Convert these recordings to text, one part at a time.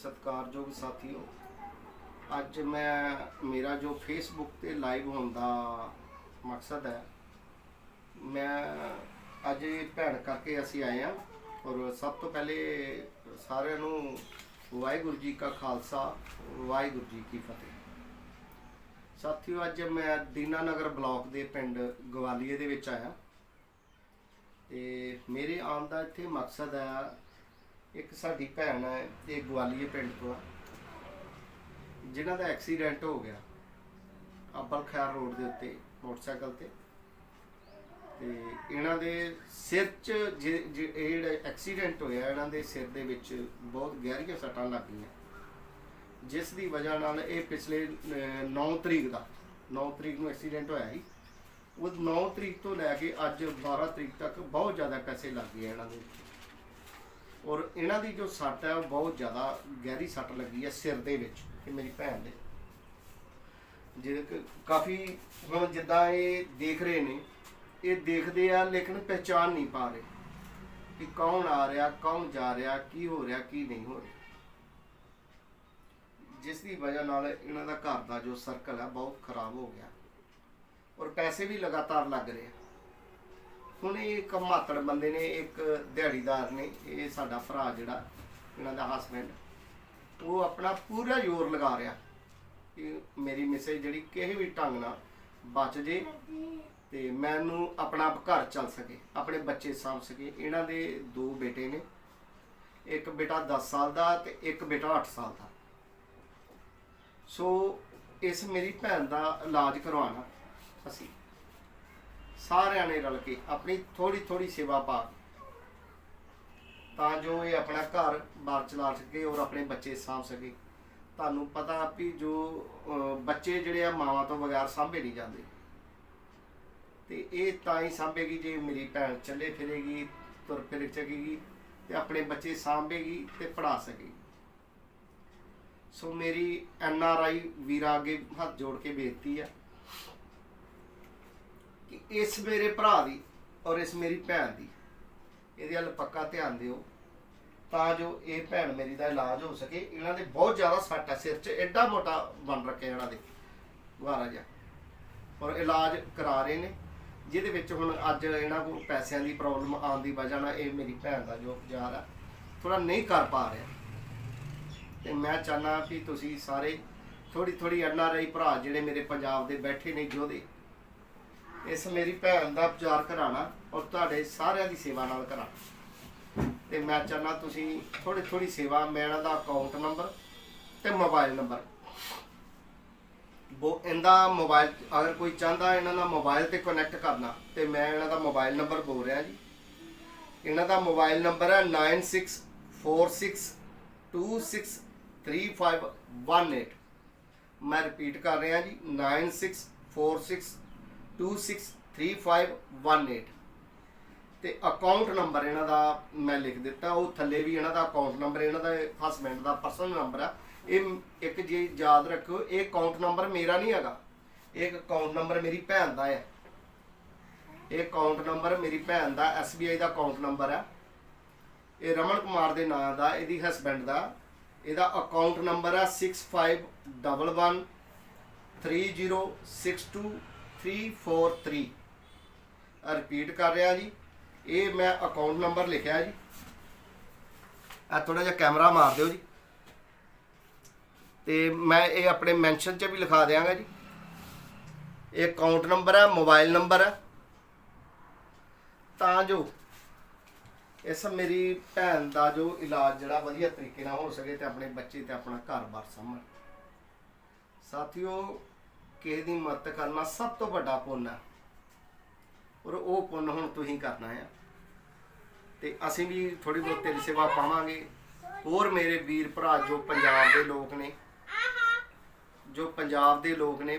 ਸਤਿਕਾਰਯੋਗ ਸਾਥੀਓ, ਅੱਜ ਮੈਂ, ਮੇਰਾ ਜੋ ਫੇਸਬੁੱਕ ਤੇ ਲਾਈਵ ਹੋਣ ਦਾ ਮਕਸਦ ਹੈ, ਮੈਂ ਅੱਜ ਭੈਣ ਕਰਕੇ ਅਸੀਂ ਆਏ ਹਾਂ ਔਰ ਸਭ ਤੋਂ ਪਹਿਲੇ ਸਾਰਿਆਂ ਨੂੰ ਵਾਹਿਗੁਰੂ ਜੀ ਕਾ ਖਾਲਸਾ, ਵਾਹਿਗੁਰੂ ਜੀ ਕੀ ਫਤਿਹ। ਸਾਥੀਓ, ਅੱਜ ਮੈਂ ਦੀਨਾਨਗਰ ਬਲਾਕ ਦੇ ਪਿੰਡ ਗਵਾਲੀਏ ਦੇ ਵਿੱਚ ਆਇਆ। ਤੇ ਮੇਰੇ ਆਉਣ ਦਾ ਇੱਥੇ ਮਕਸਦ ਹੈ ਇੱਕ ਸਾਡੀ ਭੈਣ ਹੈ, ਇਹ ਗਵਾਲੀਏ ਪਿੰਡ ਤੋਂ ਆ। ਜਿਨ੍ਹਾਂ ਦਾ ਐਕਸੀਡੈਂਟ ਹੋ ਗਿਆ ਅੱਬਲ ਖੈਰ ਰੋਡ ਦੇ ਉੱਤੇ, ਮੋਟਰਸਾਈਕਲ ਤੇ। ਤੇ ਇਹਨਾਂ ਦੇ ਸਿਰ 'ਚ ਜੇ- ਜੇ- ਇਹ ਜਿਹੜਾ ਐਕਸੀਡੈਂਟ ਹੋਇਆ, ਇਹਨਾਂ ਦੇ ਸਿਰ ਦੇ ਵਿੱਚ ਬਹੁਤ ਗਹਿਰੀਆਂ ਸੱਟਾਂ ਲੱਗ ਗਈਆਂ। ਜਿਸ ਦੀ ਵਜ੍ਹਾ ਨਾਲ ਇਹ ਪਿਛਲੇ 9 ਤਰੀਕ ਦਾ 9 ਤਰੀਕ ਨੂੰ ਐਕਸੀਡੈਂਟ ਹੋਇਆ ਸੀ। ਉਹ 9 ਤਰੀਕ ਤੋਂ ਲੈ ਕੇ ਅੱਜ 12 ਤਰੀਕ ਤੱਕ ਬਹੁਤ ਜ਼ਿਆਦਾ ਪੈਸੇ ਲੱਗ ਗਏ ਇਹਨਾਂ ਦੇ ਔਰ ਇਹਨਾਂ ਦੀ ਜੋ ਸੱਟ ਹੈ, ਉਹ ਬਹੁਤ ਜ਼ਿਆਦਾ ਗਹਿਰੀ ਸੱਟ ਲੱਗੀ ਹੈ ਸਿਰ ਦੇ ਵਿੱਚ ਕਿ ਮੇਰੀ ਭੈਣ ਦੇ। ਜਿਹੜੇ ਕਿ ਕਾਫੀ ਹੁਣ ਜਿੱਦਾਂ ਇਹ ਦੇਖ ਰਹੇ ਨੇ, ਇਹ ਦੇਖਦੇ ਆ ਲੇਕਿਨ ਪਹਿਚਾਨ ਨਹੀਂ ਪਾ ਰਹੇ ਕਿ ਕੌਣ ਆ ਰਿਹਾ, ਕੌਣ ਜਾ ਰਿਹਾ, ਕੀ ਹੋ ਰਿਹਾ, ਕੀ ਨਹੀਂ ਹੋ ਰਿਹਾ। ਜਿਸ ਦੀ ਵਜ੍ਹਾ ਨਾਲ ਇਹਨਾਂ ਦਾ ਘਰ ਦਾ ਜੋ ਸਰਕਲ ਹੈ, ਬਹੁਤ ਖਰਾਬ ਹੋ ਗਿਆ। ਔਰ ਪੈਸੇ ਵੀ ਲਗਾਤਾਰ ਲੱਗ ਰਹੇ ਆ। ਹੁਣ ਇਹ ਇੱਕ ਮਾਤੜ ਬੰਦੇ ਨੇ, ਇੱਕ ਦਿਹਾੜੀਦਾਰ ਨੇ, ਇਹ ਸਾਡਾ ਭਰਾ ਜਿਹੜਾ, ਇਹਨਾਂ ਦਾ ਹਸਬੈਂਡ ਉਹ ਆਪਣਾ ਪੂਰਾ ਜ਼ੋਰ ਲਗਾ ਰਿਹਾ ਕਿ ਮੇਰੀ ਮਿਸੇਜ ਜਿਹੜੀ ਕਿਸੇ ਵੀ ਢੰਗ ਨਾਲ ਬਚ ਜੇ ਤੇ ਮੈਨੂੰ ਆਪਣਾ ਘਰ ਚੱਲ ਸਕੇ, ਆਪਣੇ ਬੱਚੇ ਸਾਂਭ ਸਕੇ। ਇਹਨਾਂ ਦੇ ਦੋ ਬੇਟੇ ਨੇ, ਇੱਕ ਬੇਟਾ 10 ਸਾਲ ਦਾ ਤੇ ਇੱਕ ਬੇਟਾ 8 ਸਾਲ ਦਾ। ਸੋ ਇਸ ਮੇਰੀ ਭੈਣ ਦਾ ਇਲਾਜ ਕਰਵਾਉਣਾ ਅਸੀਂ। ਸਾਰਿਆਂ ਨੇ ਰਲ ਕੇ ਆਪਣੀ ਥੋੜੀ ਥੋੜੀ ਸੇਵਾ ਪਾ ਕੇ। ਤਾਂ ਜੋ ਇਹ ਆਪਣਾ ਘਰ ਬਾਰ ਚਲਾ ਸਕੇ ਔਰ ਆਪਣੇ ਬੱਚੇ ਸਾਂਭ ਸਕੇ। ਤੁਹਾਨੂੰ ਪਤਾ ਵੀ ਜੋ ਬੱਚੇ ਜਿਹੜੇ ਆ ਮਾਵਾਂ ਤੋਂ ਬਗੈਰ ਸਾਂਭੇ ਨਹੀਂ ਜਾਂਦੇ। ਤੇ ਇਹ ਤਾਂ ਹੀ ਸਾਂਭੇਗੀ ਜੇ ਮੇਰੀ ਭੈਣ ਚੱਲੇ ਫਿਰੇਗੀ, ਤੁਰ ਫਿਰ ਸਕੇਗੀ ਤੇ ਆਪਣੇ ਬੱਚੇ ਸਾਂਭੇਗੀ ਤੇ ਪੜਾ ਸਕੇਗੀ। ਸੋ ਮੇਰੀ ਐਨ ਆਰ ਆਈ ਵੀਰਾਂ ਅੱਗੇ ਹੱਥ ਜੋੜ ਕੇ ਬੇਨਤੀ ਆ ਇਸ ਮੇਰੇ ਭਰਾ ਦੀ ਔਰ ਇਸ ਮੇਰੀ ਭੈਣ ਦੀ। ਇਹਦੇ ਵੱਲ ਪੱਕਾ ਧਿਆਨ ਦਿਓ ਤਾਂ ਜੋ ਇਹ ਭੈਣ ਮੇਰੀ ਦਾ ਇਲਾਜ ਹੋ ਸਕੇ। ਇਹਨਾਂ ਦੇ ਬਹੁਤ ਜ਼ਿਆਦਾ ਸੱਟ ਹੈ ਸਿਰ 'ਚ ਐਡਾ ਮੋਟਾ ਬਣ ਰੱਖਿਆ ਇਹਨਾਂ ਦੇ। ਵਾਰਾ ਜਿਹਾ ਔਰ ਇਲਾਜ ਕਰਾ ਰਹੇ ਨੇ, ਜਿਹਦੇ ਵਿੱਚ ਹੁਣ ਅੱਜ ਇਹਨਾਂ ਕੋਲ ਪੈਸਿਆਂ ਦੀ ਪ੍ਰੋਬਲਮ ਆਉਣ ਦੀ ਵਜ੍ਹਾ ਨਾਲ ਇਹ ਮੇਰੀ ਭੈਣ ਦਾ ਜੋ ਉਪਚਾਰ ਆ ਥੋੜਾ ਨਹੀਂ ਕਰ ਪਾ ਰਿਹਾ। ਤੇ ਮੈਂ ਚਾਹਨਾ ਕਿ ਤੁਸੀਂ ਸਾਰੇ ਥੋੜੀ ਥੋੜੀ ਐਨ ਆਰ ਭਰਾ ਜਿਹੜੇ ਮੇਰੇ ਪੰਜਾਬ ਦੇ ਬੈਠੇ ਨੇ ਜੋਧੇ ਇਸ ਮੇਰੀ ਭੈਣ ਦਾ ਉਪਚਾਰ ਕਰਾਣਾ ਔਰ ਤੁਹਾਡੇ ਸਾਰਿਆਂ ਦੀ ਸੇਵਾ ਨਾਲ ਕਰਾਣਾ। ਤੇ ਮੈਂ ਚਾਹਨਾ ਤੁਸੀਂ ਥੋੜੀ ਥੋੜੀ ਸੇਵਾ ਮੈਂ ਇਹਨਾਂ ਦਾ ਅਕਾਊਂਟ ਨੰਬਰ ਤੇ ਮੋਬਾਈਲ ਨੰਬਰ ਬੋ, ਇਹਦਾ ਮੋਬਾਈਲ ਅਗਰ ਕੋਈ ਚਾਹੁੰਦਾ ਇਹਨਾਂ ਦਾ ਮੋਬਾਈਲ ਤੇ ਕਨੈਕਟ ਕਰਨਾ, ਤੇ ਮੈਂ ਇਹਨਾਂ ਦਾ ਮੋਬਾਈਲ ਨੰਬਰ ਬੋਲ ਰਿਹਾ ਜੀ। ਇਹਨਾਂ ਦਾ ਮੋਬਾਈਲ ਨੰਬਰ ਹੈ 9646263518 ਮੈਂ ਰਿਪੀਟ ਕਰ ਰਿਹਾ ਜੀ 9646263518 ਤੇ ਅਕਾਊਂਟ ਨੰਬਰ ਇਹਨਾਂ ਦਾ ਮੈਂ ਲਿਖ ਦਿੱਤਾ, ਉਹ ਥੱਲੇ ਵੀ ਇਹਨਾਂ ਦਾ ਅਕਾਊਂਟ ਨੰਬਰ ਇਹਨਾਂ ਦਾ ਹਸਬੈਂਡ ਦਾ ਪਰਸਨਲ ਨੰਬਰ ਆ। ਇਹ ਇੱਕ ਜੇ ਯਾਦ ਰੱਖੋ ਇਹ ਅਕਾਊਂਟ ਨੰਬਰ ਮੇਰਾ ਨਹੀਂ ਹੈਗਾ। ਇਹ ਅਕਾਊਂਟ ਨੰਬਰ ਮੇਰੀ ਭੈਣ ਦਾ ਹੈ ਇਹ ਅਕਾਊਂਟ ਨੰਬਰ ਮੇਰੀ ਭੈਣ ਦਾ SBI ਦਾ ਅਕਾਊਂਟ ਨੰਬਰ ਹੈ ਇਹ ਰਮਨ ਕੁਮਾਰ ਦੇ ਨਾਂ ਦਾ, ਇਹਦੀ ਹਸਬੈਂਡ ਦਾ। ਇਹਦਾ ਅਕਾਊਂਟ ਨੰਬਰ ਹੈ 6511 3062343 ਰਿਪੀਟ ਕਰ ਰਿਹਾ ਜੀ। ਇਹ ਮੈਂ ਅਕਾਊਂਟ ਨੰਬਰ ਲਿਖਿਆ ਜੀ। ਆ ਥੋੜਾ ਜਿਹਾ ਕੈਮਰਾ ਮਾਰ ਦਿਓ ਜੀ। ਤੇ ਮੈਂ ਇਹ ਆਪਣੇ ਮੈਂਸ਼ਨ 'ਚ ਵੀ ਲਿਖਾ ਦਿਆਂਗਾ ਜੀ। ਇਹ ਅਕਾਊਂਟ ਨੰਬਰ ਹੈ ਮੋਬਾਈਲ ਨੰਬਰ ਹੈ ਤਾਂ ਜੋ ਇਸ ਮੇਰੀ ਭੈਣ ਦਾ ਜੋ ਇਲਾਜ ਜਿਹੜਾ ਵਧੀਆ ਤਰੀਕੇ ਨਾਲ ਹੋ ਸਕੇ ਤੇ ਆਪਣੇ ਬੱਚੇ ਤੇ ਆਪਣਾ ਘਰ-ਬਾਰ ਸਾਂਭਣ ਸਾਥੀਓ ਕਿਸੇ ਦੀ ਮਦਦ ਕਰਨਾ ਸਭ ਤੋਂ ਵੱਡਾ ਪੁੰਨ ਹੈ ਔਰ ਉਹ ਪੁੰਨ ਹੁਣ ਤੁਸੀਂ ਕਰਨਾ ਆ। ਤੇ ਅਸੀਂ ਵੀ ਥੋੜੀ ਬਹੁਤ ਤੇਰੀ ਸੇਵਾ ਪਾਵਾਂਗੇ। ਹੋਰ ਮੇਰੇ ਵੀਰ ਭਰਾ ਜੋ ਪੰਜਾਬ ਦੇ ਲੋਕ ਨੇ, ਜੋ ਪੰਜਾਬ ਦੇ ਲੋਕ ਨੇ,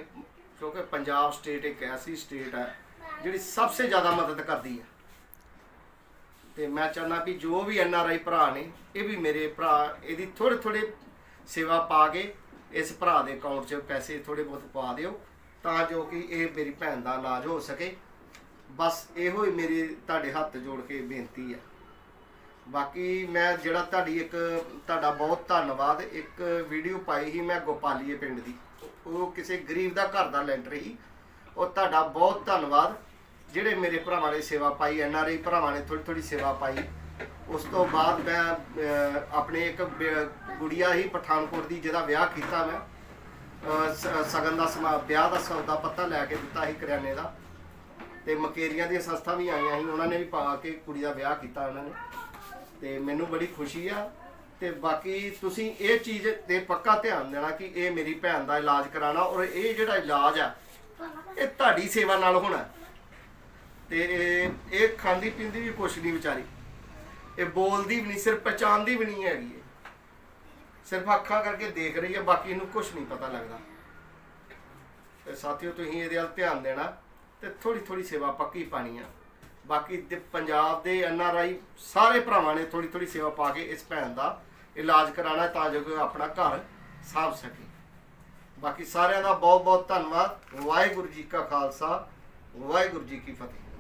ਕਿਉਂਕਿ ਪੰਜਾਬ ਸਟੇਟ ਇੱਕ ਐਸੀ ਸਟੇਟ ਹੈ ਜਿਹੜੀ ਸਭ ਤੋਂ ਜ਼ਿਆਦਾ ਮਦਦ ਕਰਦੀ ਹੈ ਤੇ ਮੈਂ ਚਾਹੁੰਦਾ ਵੀ ਜੋ ਵੀ ਐਨ ਆਰ ਆਈ ਭਰਾ ਨੇ, ਇਹ ਵੀ ਮੇਰੇ ਭਰਾ, ਇਹਦੀ ਥੋੜੇ ਥੋੜੇ ਸੇਵਾ ਪਾ ਕੇ ਇਸ ਭਰਾ ਦੇ ਅਕਾਊਂਟ 'ਚ ਪੈਸੇ ਥੋੜੇ ਬਹੁਤ ਪਾ ਦਿਓ ਤਾਂ ਜੋ ਕਿ ਇਹ ਮੇਰੀ ਭੈਣ ਦਾ ਇਲਾਜ ਹੋ ਸਕੇ। ਬਸ ਇਹੋ ਹੀ ਮੇਰੀ, ਤੁਹਾਡੇ ਹੱਥ ਜੋੜ ਕੇ ਬੇਨਤੀ ਹੈ। ਬਾਕੀ ਮੈਂ ਜਿਹੜਾ ਤੁਹਾਡੀ ਇੱਕ, ਤੁਹਾਡਾ ਬਹੁਤ ਧੰਨਵਾਦ, ਇੱਕ ਵੀਡੀਓ ਪਾਈ ਸੀ ਮੈਂ ਗੋਪਾਲੀਏ ਪਿੰਡ ਦੀ। ਉਹ ਕਿਸੇ ਗਰੀਬ ਦਾ ਘਰ ਦਾ ਲੈਂਟਰ ਸੀ। ਉਹ ਤੁਹਾਡਾ ਬਹੁਤ ਧੰਨਵਾਦ। ਜਿਹੜੇ ਮੇਰੇ ਭਰਾਵਾਂ ਨੇ ਸੇਵਾ ਪਾਈ, ਐਨ ਆਰ ਆਈ ਭਰਾਵਾਂ ਨੇ ਥੋੜੀ ਥੋੜੀ ਸੇਵਾ ਪਾਈ। ਉਸ ਤੋਂ ਬਾਅਦ ਮੈਂ ਅਹ, ਆਪਣੇ ਇੱਕ ਬ- ਗੁੜੀਆ ਹੀ ਪਠਾਨਕੋਟ ਦੀ ਜਿਹਦਾ ਵਿਆਹ ਕੀਤਾ ਮੈਂ। ਅਹ, ਸ- ਸਗਨ ਦਾ ਸਮਾ ਵਿਆਹ ਦਾ ਸੌਦਾ ਪੱਤਾ ਲੈ ਕੇ ਦਿੱਤਾ ਸੀ ਕਰਿਆਨੇ ਦਾ। ਤੇ ਮਕੇਰੀਆਂ ਦੀਆਂ ਸੰਸਥਾ ਵੀ ਆਈਆਂ ਸੀ ਉਹਨਾਂ ਨੇ ਵੀ ਪਾ ਕੇ ਕੁੜੀ ਦਾ ਵਿਆਹ ਕੀਤਾ ਉਹਨਾਂ ਨੇ। ਤੇ ਮੈਨੂੰ ਬੜੀ ਖੁਸ਼ੀ ਆ। ਤੇ ਬਾਕੀ ਤੁਸੀਂ ਇਹ ਚੀਜ਼ ਤੇ ਪੱਕਾ ਧਿਆਨ ਦੇਣਾ ਕਿ ਇਹ ਮੇਰੀ ਭੈਣ ਦਾ ਇਲਾਜ ਕਰਾਣਾ ਔਰ ਇਹ ਜਿਹੜਾ ਇਲਾਜ ਆ ਇਹ ਤੁਹਾਡੀ ਸੇਵਾ ਨਾਲ ਹੋਣਾ। ਤੇ ਇਹ- ਇਹ ਖਾਂਦੀ ਪੀਂਦੀ ਵੀ ਕੁਛ ਨਹੀਂ ਵਿਚਾਰੀ। ਇਹ ਬੋਲਦੀ ਵੀ ਨਹੀਂ, ਸਿਰਫ ਪਛਾਣਦੀ ਵੀ ਨਹੀਂ ਹੈਗੀ ਇਹ। ਸਿਰਫ ਅੱਖਾਂ ਕਰਕੇ ਦੇਖ ਰਹੀ ਹੈ, ਬਾਕੀ ਇਹਨੂੰ ਕੁਝ ਨਹੀਂ ਪਤਾ ਲੱਗਦਾ। ਤੇ ਸਾਥੀਓ, ਤੁਸੀਂ ਇਹਦੇ ਵੱਲ ਧਿਆਨ ਦੇਣਾ ਤੇ ਥੋੜੀ ਥੋੜੀ ਸੇਵਾ ਪੱਕੀ ਪਾਣੀ ਆ। ਬਾਕੀ ਦੇ ਪੰਜਾਬ ਦੇ ਐਨ ਆਰ ਆਈ ਸਾਰੇ ਭਰਾਵਾਂ ਨੇ ਥੋੜੀ ਥੋੜੀ ਸੇਵਾ ਪਾ ਕੇ ਇਸ ਭੈਣ ਦਾ ਇਲਾਜ ਕਰਾਣਾ ਤਾਂ ਜੋ ਕਿ ਉਹ ਆਪਣਾ ਘਰ ਸਾਂਭ ਸਕੇ। ਬਾਕੀ ਸਾਰਿਆਂ ਦਾ ਬਹੁਤ ਬਹੁਤ ਧੰਨਵਾਦ। ਵਾਹਿਗੁਰੂ ਜੀ ਕਾ ਖਾਲਸਾ, ਵਾਹਿਗੁਰੂ ਜੀ ਕੀ ਫਤਿਹ।